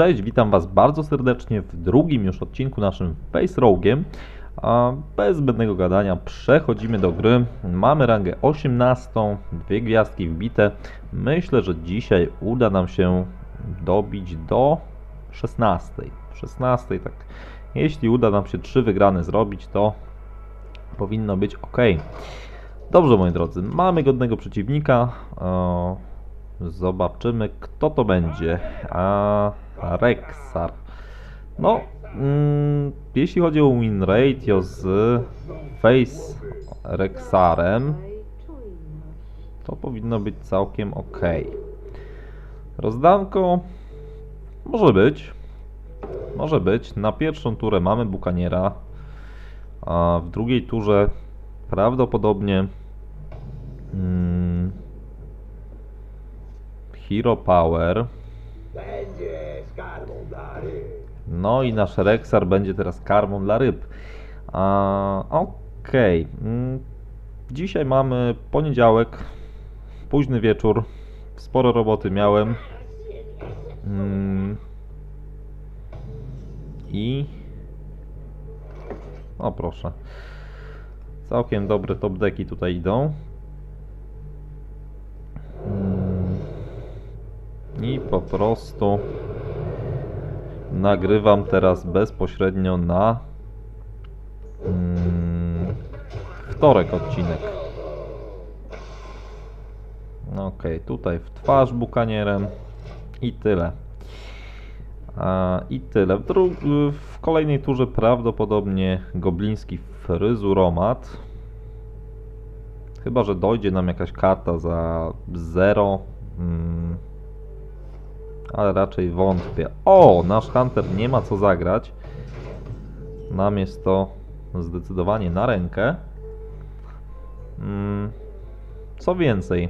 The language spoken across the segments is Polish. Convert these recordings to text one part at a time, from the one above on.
Cześć, witam Was bardzo serdecznie w drugim już odcinku naszym Face Rogue'iem. A bez zbędnego gadania przechodzimy do gry. Mamy rangę 18, dwie gwiazdki wbite. Myślę, że dzisiaj uda nam się dobić do 16. 16, tak. Jeśli uda nam się trzy wygrane zrobić, to powinno być ok. Dobrze, moi drodzy, mamy godnego przeciwnika. Zobaczymy, kto to będzie. A Rexar. No, mm, jeśli chodzi o win ratio z Face Rexarem, to powinno być całkiem ok. Rozdanko może być. Może być. Na pierwszą turę mamy Bukaniera, a w drugiej turze prawdopodobnie mm, Hero Power. Będzie skarbą dla ryb. No i nasz Rexar będzie teraz karmą dla ryb. A, Okej. Mm, Dzisiaj mamy poniedziałek, późny wieczór. Sporo roboty miałem. Mm. I. O proszę. Całkiem dobre top deki tutaj idą. Mm. I po prostu nagrywam teraz bezpośrednio na mm, wtorek odcinek. Ok, tutaj w twarz bukanierem i tyle. A, I tyle. W, w kolejnej turze prawdopodobnie gobliński fryzuromat. Chyba, że dojdzie nam jakaś karta za 0. Mm, ale raczej wątpię. O, nasz Hunter nie ma co zagrać. Nam jest to zdecydowanie na rękę. Mm, Co więcej,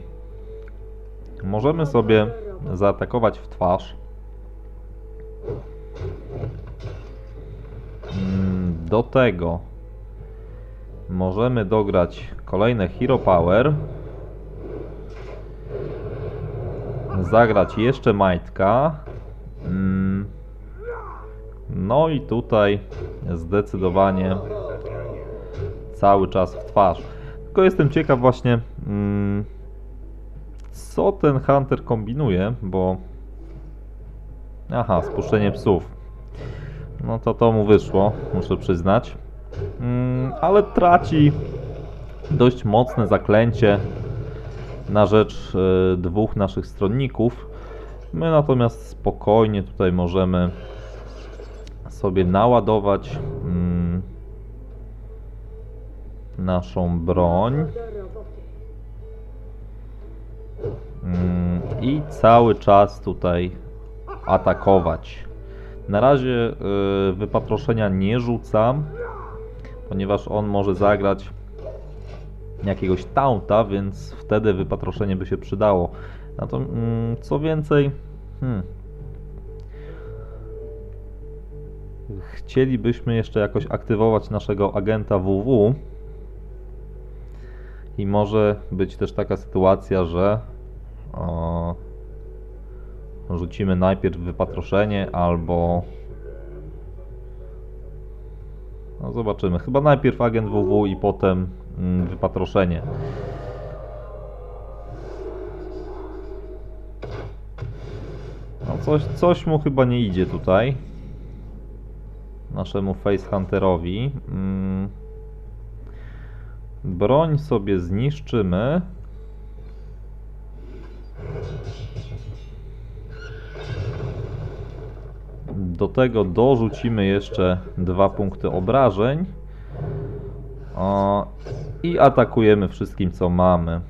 możemy sobie zaatakować w twarz. Mm, Do tego możemy dograć kolejne Hero Power. Zagrać jeszcze Majtka. Mm. No i tutaj zdecydowanie cały czas w twarz. Tylko jestem ciekaw właśnie mm, co ten Hunter kombinuje, bo aha, spuszczenie psów. No to to mu wyszło, muszę przyznać. Mm, ale traci dość mocne zaklęcie na rzecz e, dwóch naszych stronników. My natomiast spokojnie tutaj możemy sobie naładować mm, naszą broń Mm, i cały czas tutaj atakować. Na razie y, wypatroszenia nie rzucam, ponieważ on może zagrać jakiegoś taunta, więc wtedy wypatroszenie by się przydało. Na to, mm, co więcej, hmm, chcielibyśmy jeszcze jakoś aktywować naszego agenta WW. I może być też taka sytuacja, że o, rzucimy najpierw wypatroszenie albo. No zobaczymy. Chyba najpierw agent WW i potem wypatroszenie. No coś, coś mu chyba nie idzie tutaj. Naszemu Facehunterowi. Mm. Broń sobie zniszczymy. Do tego dorzucimy jeszcze dwa punkty obrażeń. I atakujemy wszystkim, co mamy.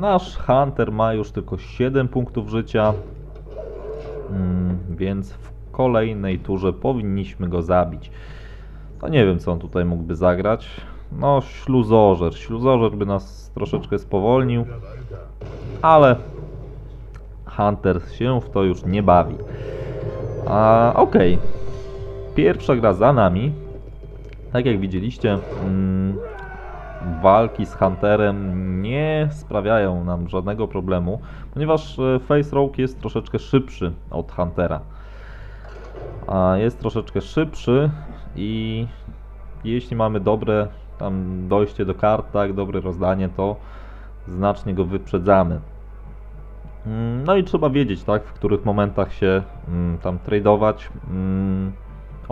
Nasz Hunter ma już tylko 7 punktów życia. Mm, więc w kolejnej turze powinniśmy go zabić. To nie wiem, co on tutaj mógłby zagrać. No, śluzożer. Śluzożer by nas troszeczkę spowolnił. Ale Hunter się w to już nie bawi. A, okej. Pierwsza gra za nami. Tak jak widzieliście, mm, walki z Hunterem nie sprawiają nam żadnego problemu, ponieważ e, Face Rogue jest troszeczkę szybszy od Huntera. A jest troszeczkę szybszy i jeśli mamy dobre tam dojście do kart, tak, dobre rozdanie, to znacznie go wyprzedzamy. Mm, No i trzeba wiedzieć, tak, w których momentach się mm, tam tradeować.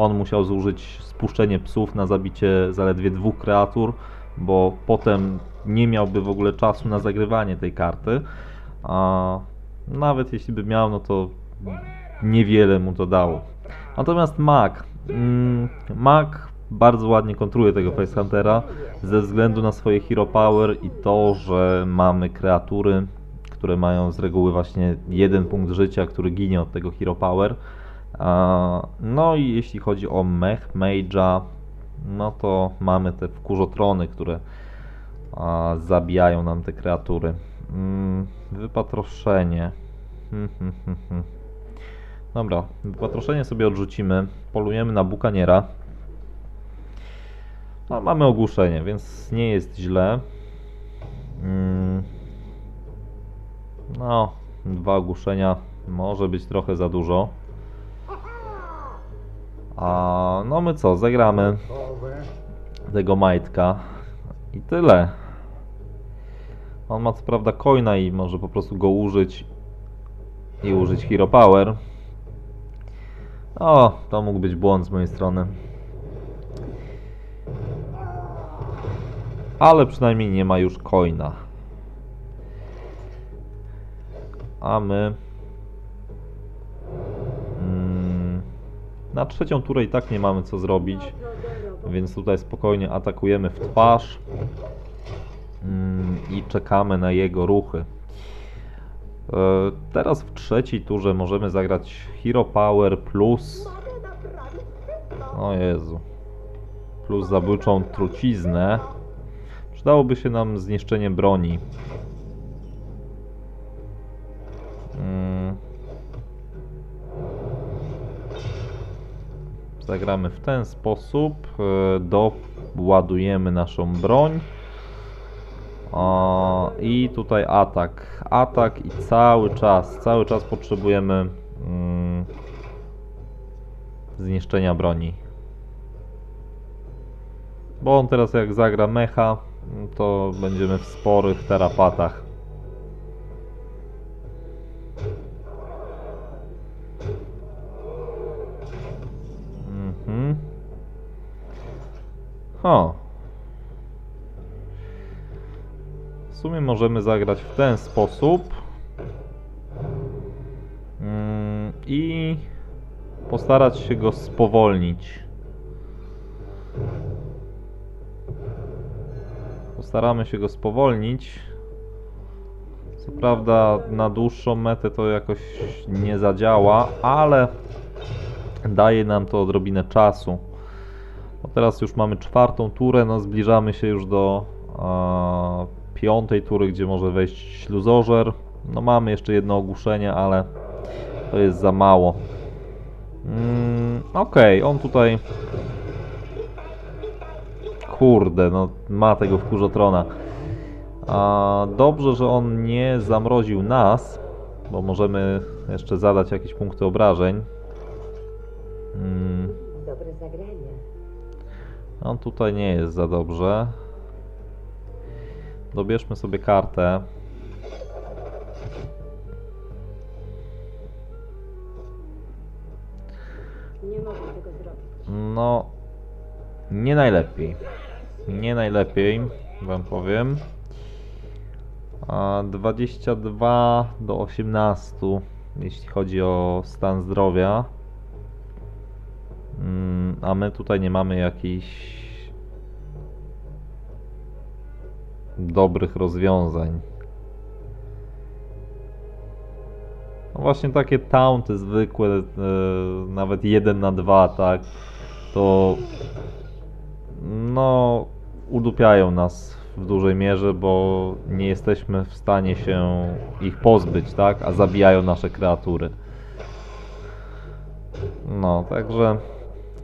On musiał zużyć spuszczenie psów na zabicie zaledwie dwóch kreatur, bo potem nie miałby w ogóle czasu na zagrywanie tej karty. A nawet jeśli by miał, no to niewiele mu to dało. Natomiast Mag. Mm, Mag bardzo ładnie kontruje tego Facehuntera ze względu na swoje hero power i to, że mamy kreatury, które mają z reguły właśnie jeden punkt życia, który ginie od tego hero power. A, No i jeśli chodzi o mech mage'a, no to mamy te wkurzotrony, które a, zabijają nam te kreatury. Mm, Wypatroszenie. Hmm, hmm, hmm. Dobra, wypatroszenie sobie odrzucimy. Polujemy na bukaniera. No, mamy ogłuszenie, więc nie jest źle. Mm. No, dwa ogłuszenia może być trochę za dużo. A no my co, zagramy tego majtka i tyle. On ma co prawda coina i może po prostu go użyć i użyć Hero Power. O, to mógł być błąd z mojej strony. Ale przynajmniej nie ma już coina. A my... na trzecią turę i tak nie mamy co zrobić. Więc tutaj spokojnie atakujemy w twarz. Mm, I czekamy na jego ruchy. E, Teraz w trzeciej turze możemy zagrać Hero Power plus. O Jezu. Plus zabójczą truciznę. Przydałoby się nam zniszczenie broni. Mm. Zagramy w ten sposób. e, Doładujemy naszą broń. I tutaj atak. Atak i cały czas, cały czas potrzebujemy mm, zniszczenia broni. Bo on teraz jak zagra mecha, to będziemy w sporych terapatach. Mhm. W sumie możemy zagrać w ten sposób. Mm, I postarać się go spowolnić. Postaramy się go spowolnić. Co prawda na dłuższą metę to jakoś nie zadziała, ale daje nam to odrobinę czasu. Bo teraz już mamy czwartą turę, no zbliżamy się już do e, piątej tury, gdzie może wejść śluzożer. No mamy jeszcze jedno ogłuszenie, ale to jest za mało. Mm, Okej, on tutaj... Kurde, no ma tego wkurzotrona. A, dobrze, że on nie zamroził nas, bo możemy jeszcze zadać jakieś punkty obrażeń. Mm, Dobre zagranie. on tutaj nie jest za dobrze. Dobierzmy sobie kartę. Nie mogę tego zrobić. No, nie najlepiej. Nie najlepiej, wam powiem. A 22 do 18, jeśli chodzi o stan zdrowia. Mm, A my tutaj nie mamy jakichś dobrych rozwiązań. No właśnie takie taunty zwykłe, e, nawet 1 na 2, tak, to no udupiają nas w dużej mierze, bo nie jesteśmy w stanie się ich pozbyć, tak, a zabijają nasze kreatury. No, także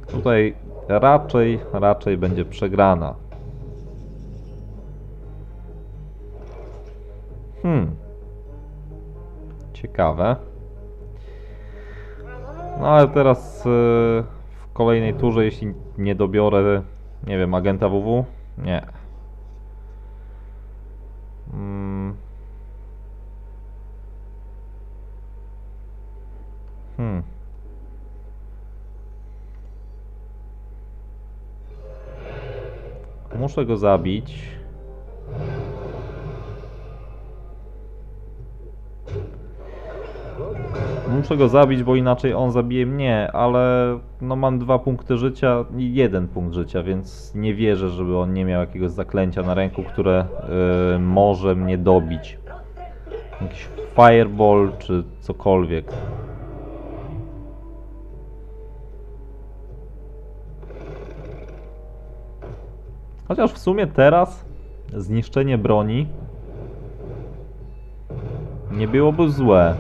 Tutaj raczej, raczej będzie przegrana. Hmm. Ciekawe. No ale teraz y, w kolejnej turze, jeśli nie dobiorę, nie wiem, agenta WW? Nie. Hmm. hmm. Muszę go zabić. Muszę go zabić, bo inaczej on zabije mnie, ale no mam dwa punkty życia i jeden punkt życia, więc nie wierzę, żeby on nie miał jakiegoś zaklęcia na ręku, które y, może mnie dobić. Jakiś fireball czy cokolwiek. Chociaż w sumie teraz zniszczenie broni nie byłoby złe.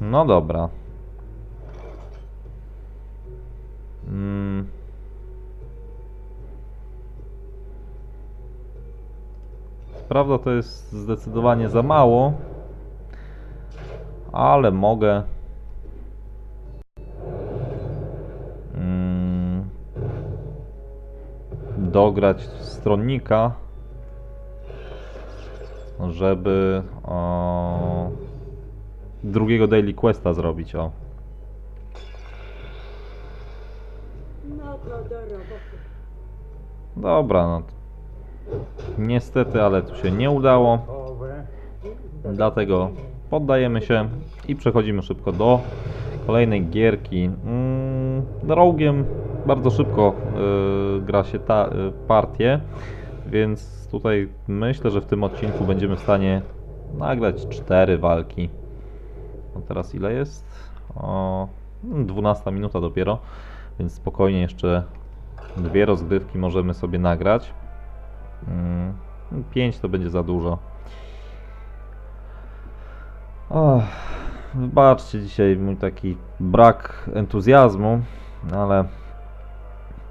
No dobra. Mm. Prawda to jest zdecydowanie za mało, ale mogę. Mm. Dograć stronnika, żeby o, drugiego daily questa zrobić. O. No. Dobra, no. Niestety, ale tu się nie udało. Dlatego poddajemy się i przechodzimy szybko do kolejnej gierki. Mm, Rogue'iem bardzo szybko y, gra się ta y, partię, więc tutaj myślę, że w tym odcinku będziemy w stanie nagrać cztery walki. No teraz ile jest? O, mm, 12 minuta dopiero, więc spokojnie jeszcze dwie rozgrywki możemy sobie nagrać. 5 to będzie za dużo. Och, wybaczcie dzisiaj mój taki brak entuzjazmu, ale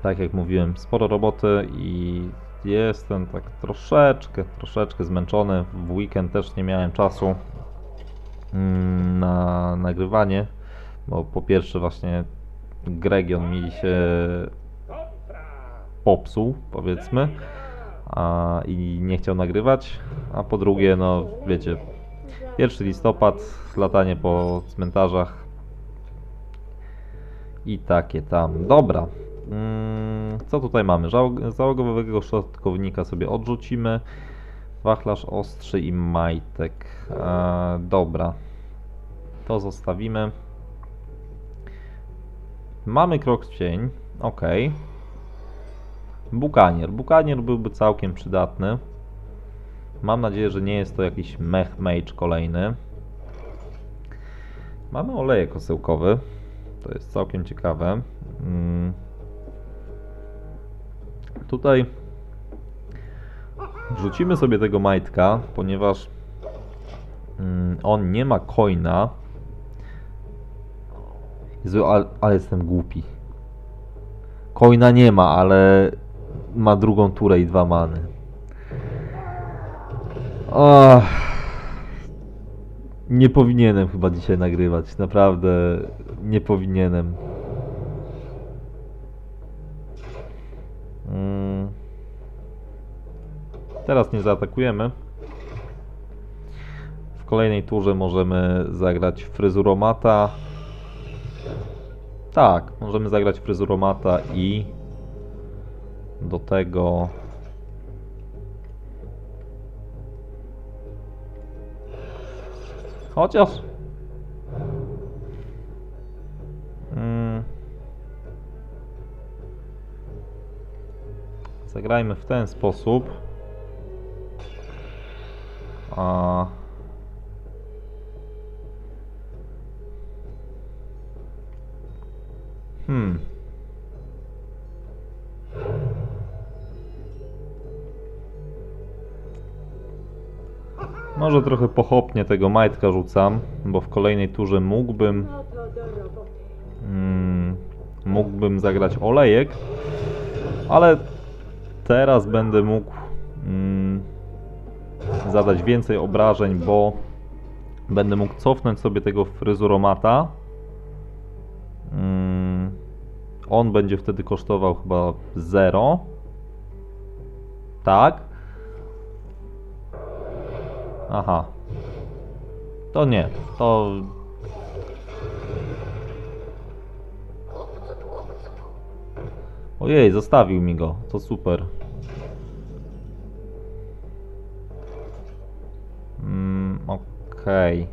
tak jak mówiłem, sporo roboty i jestem tak troszeczkę, troszeczkę zmęczony. W weekend też nie miałem czasu mm, na nagrywanie, bo po pierwsze właśnie Gregion mi się popsuł, powiedzmy, a, i nie chciał nagrywać, a po drugie, no wiecie, 1 listopad, latanie po cmentarzach i takie tam. Dobra. Mm, co tutaj mamy? Żał- Załogowego środkownika sobie odrzucimy. Wachlarz ostrzy i majtek. E, dobra. To zostawimy. Mamy krok w cień. Ok. Bukanier. Bukanier byłby całkiem przydatny. Mam nadzieję, że nie jest to jakiś mech mage kolejny. Mamy olejek osełkowy. To jest całkiem ciekawe. Mm. Tutaj wrzucimy sobie tego majtka, ponieważ mm, on nie ma coina. Jezu, ale, ale jestem głupi. Coina nie ma, ale ma drugą turę i dwa many. O, nie powinienem chyba dzisiaj nagrywać. Naprawdę nie powinienem. Mm. Teraz nie zaatakujemy. W kolejnej turze możemy zagrać fryzuromata. Tak, możemy zagrać fryzuromata i do tego Chociaż. Mm. Zagrajmy w ten sposób. A. Hmm. Może trochę pochopnie tego majtka rzucam, bo w kolejnej turze mógłbym mm, mógłbym zagrać olejek, ale teraz będę mógł mm, zadać więcej obrażeń, bo będę mógł cofnąć sobie tego fryzuromata. Mm, on będzie wtedy kosztował chyba 0. Tak. Aha. To nie. To. Ojej, zostawił mi go. To super. Mm, Okej.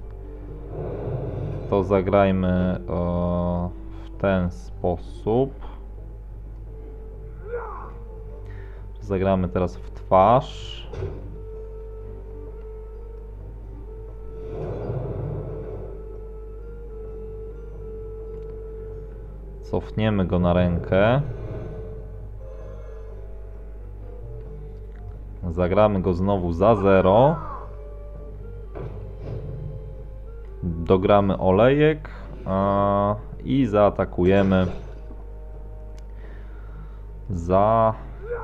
To zagrajmy o, w ten sposób. Zagramy teraz w twarz. Cofniemy go na rękę. Zagramy go znowu za 0. Dogramy olejek a, i zaatakujemy za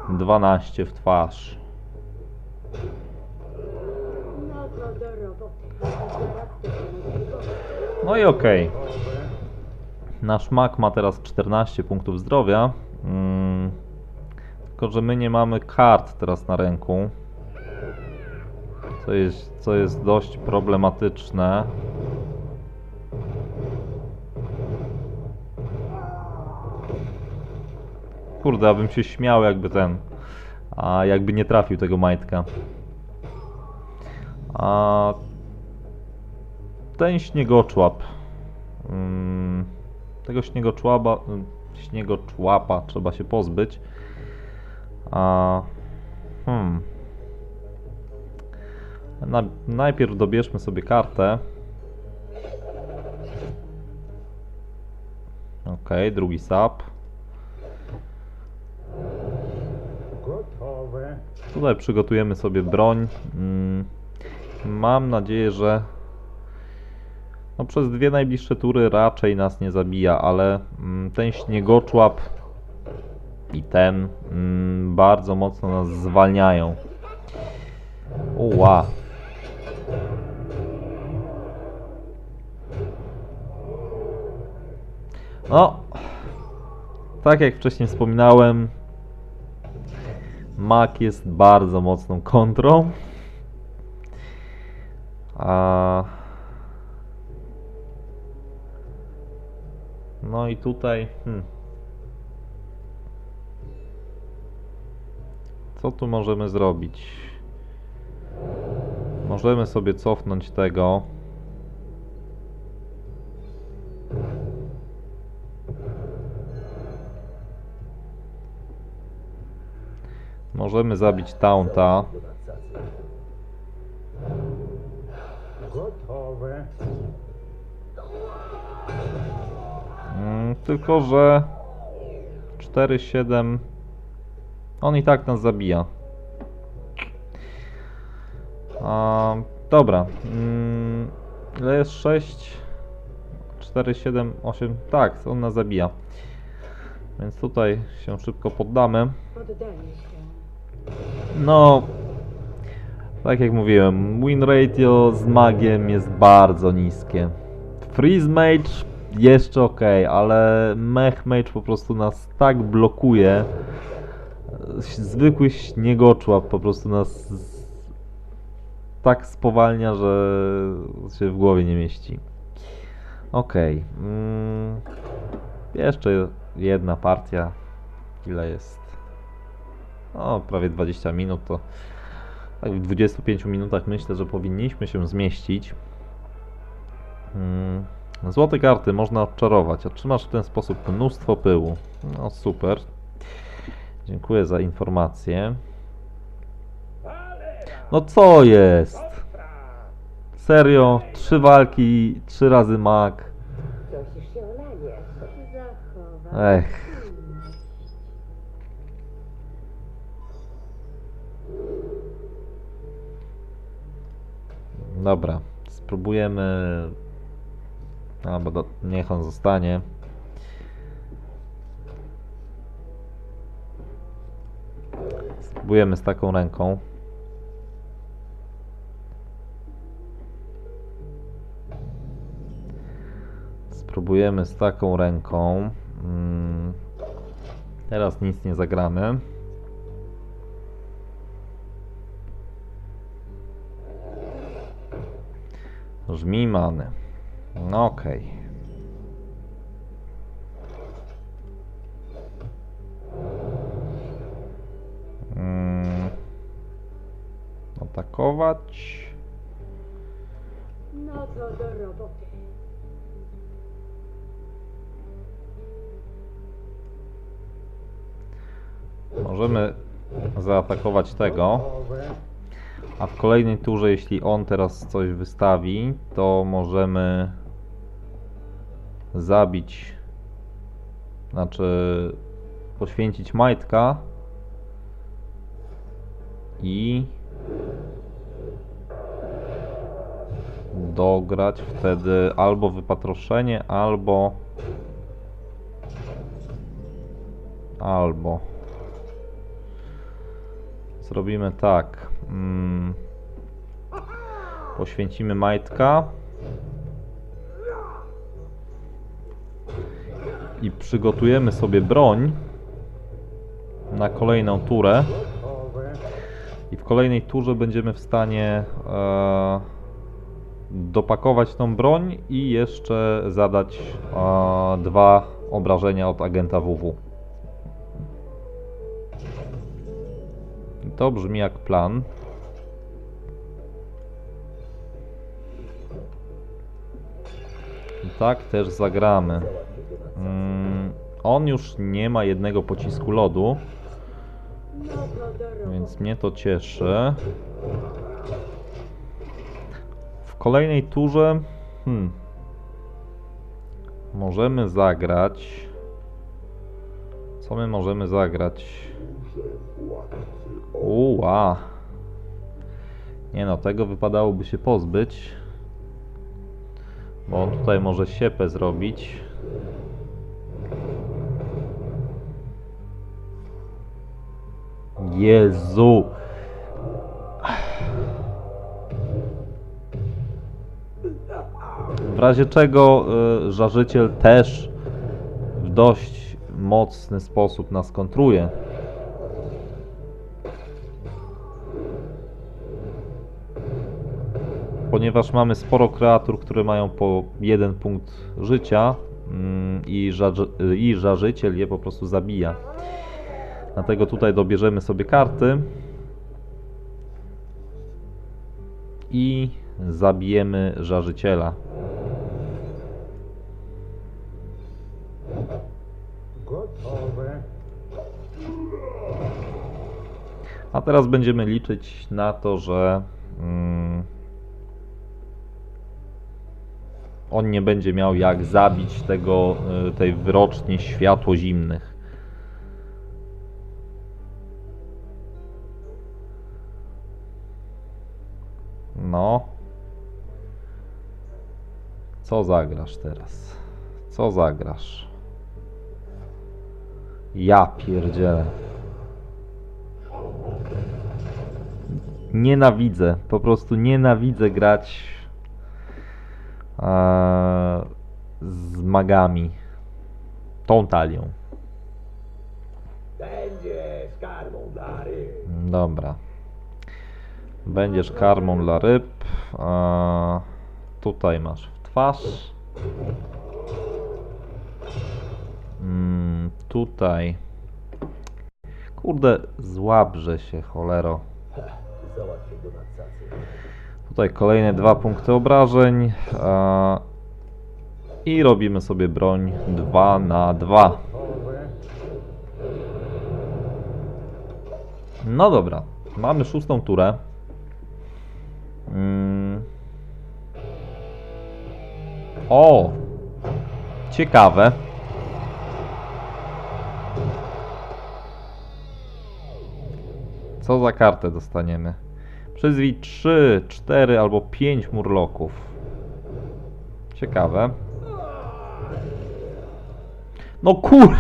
12 w twarz. No i okej. Nasz mak ma teraz 14 punktów zdrowia. Mm, tylko, że my nie mamy kart teraz na ręku. Co jest, co jest dość problematyczne. Kurde, abym się śmiał jakby ten. A jakby nie trafił tego majtka. A ten śniegoczłap. Mm, tego śniegoczłapa, śniegoczłapa trzeba się pozbyć. A, hmm. Na, najpierw dobierzmy sobie kartę. Ok, drugi sap. Gotowe. Tutaj przygotujemy sobie broń. Mm, Mam nadzieję, że no przez dwie najbliższe tury raczej nas nie zabija, ale mm, ten śniegoczłap i ten mm, bardzo mocno nas zwalniają. Uła. No, tak jak wcześniej wspominałem, Mak jest bardzo mocną kontrą. A... No i tutaj. Hmm. Co tu możemy zrobić? Możemy sobie cofnąć tego. Możemy zabić Taunta. Tylko, że 4-7 on i tak nas zabija. A, dobra. Mm, ile jest 6? 4, 7, 8. Tak, on nas zabija. Więc tutaj się szybko poddamy. No, tak jak mówiłem, win ratio z magiem jest bardzo niskie. Freeze mage jeszcze ok, ale mech mage po prostu nas tak blokuje. Zwykły śniegoczłap po prostu nas tak spowalnia, że się w głowie nie mieści. Ok. Mm, jeszcze jedna partia. Ile jest? O, prawie 20 minut to tak w 25 minutach myślę, że powinniśmy się zmieścić. Mm, Złote karty można odczarować. Otrzymasz w ten sposób mnóstwo pyłu. No super. Dziękuję za informację. No co jest? Serio? Trzy walki, trzy razy. Zachowa. Ech. Dobra, spróbujemy. No do, niech on zostanie. Spróbujemy z taką ręką. Spróbujemy z taką ręką. Hmm. Teraz nic nie zagramy. Żmij many. No okej. Mm. Atakować. No to do roboty. Możemy zaatakować tego. A w kolejnej turze, jeśli on teraz coś wystawi, to możemy zabić, znaczy poświęcić majtka i dograć wtedy albo wypatroszenie, albo albo zrobimy tak. Mm, poświęcimy majtka. I przygotujemy sobie broń na kolejną turę. I w kolejnej turze będziemy w stanie e, dopakować tą broń i jeszcze zadać e, dwa obrażenia od agenta WW. To brzmi jak plan. I tak też zagramy. Mm, on już nie ma jednego pocisku lodu, więc mnie to cieszy. W kolejnej turze hmm, możemy zagrać. Co my możemy zagrać? Uła. Nie no, tego wypadałoby się pozbyć. Bo on tutaj może siepę zrobić. Jezu. W razie czego y, żarzyciel też w dość mocny sposób nas kontruje. Ponieważ mamy sporo kreatur, które mają po jeden punkt życia mm, i, żarzy- i żarzyciel je po prostu zabija. Dlatego tutaj dobierzemy sobie karty i zabijemy żarzyciela. Gotowe. A teraz będziemy liczyć na to, że mm, on nie będzie miał jak zabić tego, y, tej wyroczni światło zimnych. No. Co zagrasz teraz? Co zagrasz? Ja pierdzielę. Nienawidzę, po prostu nienawidzę grać e, z magami. Tą talią. Będzie skarbą. Dobra. Będziesz karmą dla ryb. E, tutaj masz w twarz. Mm, tutaj. Kurde, złabrze się, cholero. Tutaj kolejne dwa punkty obrażeń. E, I robimy sobie broń 2 na 2. No dobra, mamy szóstą turę. Mm. O! Ciekawe. Co za kartę dostaniemy? Przyzwij 3, 4 albo 5 murloków. Ciekawe. No kur...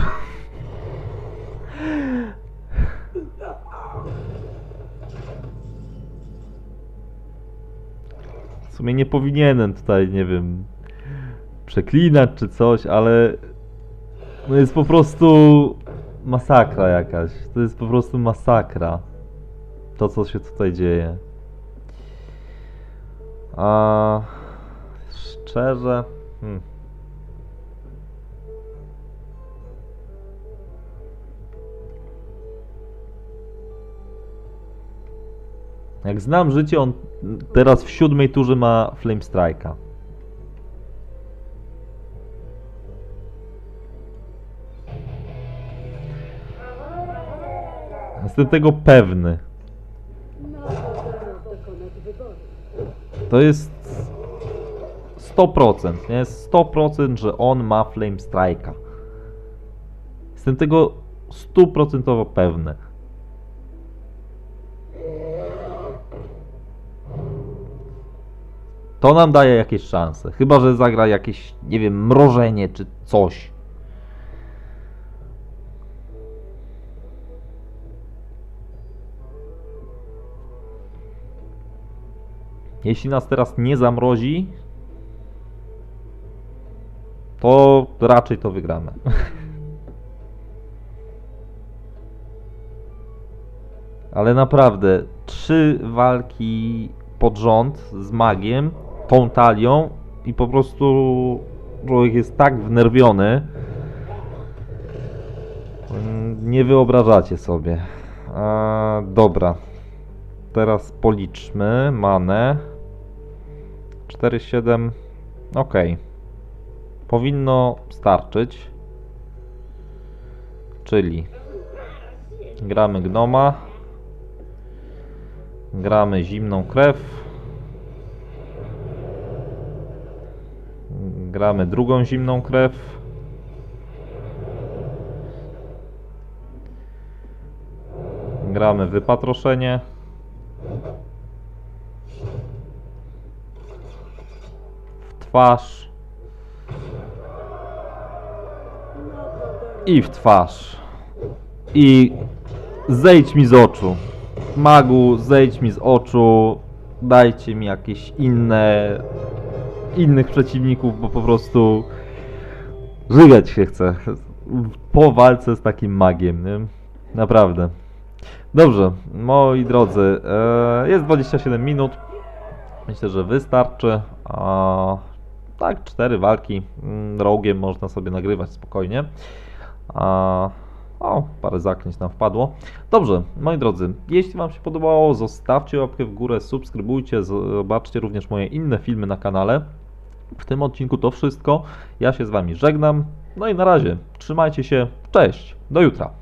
sumie nie powinienem tutaj, nie wiem, przeklinać czy coś, ale no jest po prostu masakra jakaś. To jest po prostu masakra. To, co się tutaj dzieje. A szczerze. Hmm. Jak znam życie, on teraz w siódmej turze ma Flame Strike'a. Jestem tego pewny. To jest 100%, nie? 100%, że on ma Flame Strike'a. Jestem tego stuprocentowo pewny. To nam daje jakieś szanse. Chyba, że zagra jakieś, nie wiem, mrożenie czy coś. Jeśli nas teraz nie zamrozi, to raczej to wygramy. Ale naprawdę, trzy walki pod rząd z magiem, tą talią i po prostu człowiek jest tak wnerwiony. Nie wyobrażacie sobie. Dobra. Teraz policzmy manę. 4,7. Ok. Powinno starczyć. Czyli gramy gnoma. Gramy zimną krew. Gramy drugą zimną krew. Gramy wypatroszenie. W twarz. I w twarz. I zejdź mi z oczu. Magu, zejdź mi z oczu. Dajcie mi jakieś inne. Innych przeciwników, bo po prostu. żygać się chce. Po walce z takim magiem, nie? Naprawdę. Dobrze, moi drodzy, e, jest 27 minut. Myślę, że wystarczy. A, tak, cztery walki mm, rogiem można sobie nagrywać spokojnie. A, o, parę zaklęć nam wpadło. Dobrze, moi drodzy, jeśli Wam się podobało, zostawcie łapkę w górę, subskrybujcie, zobaczcie również moje inne filmy na kanale. W tym odcinku to wszystko. Ja się z Wami żegnam. No i na razie, trzymajcie się, cześć, do jutra.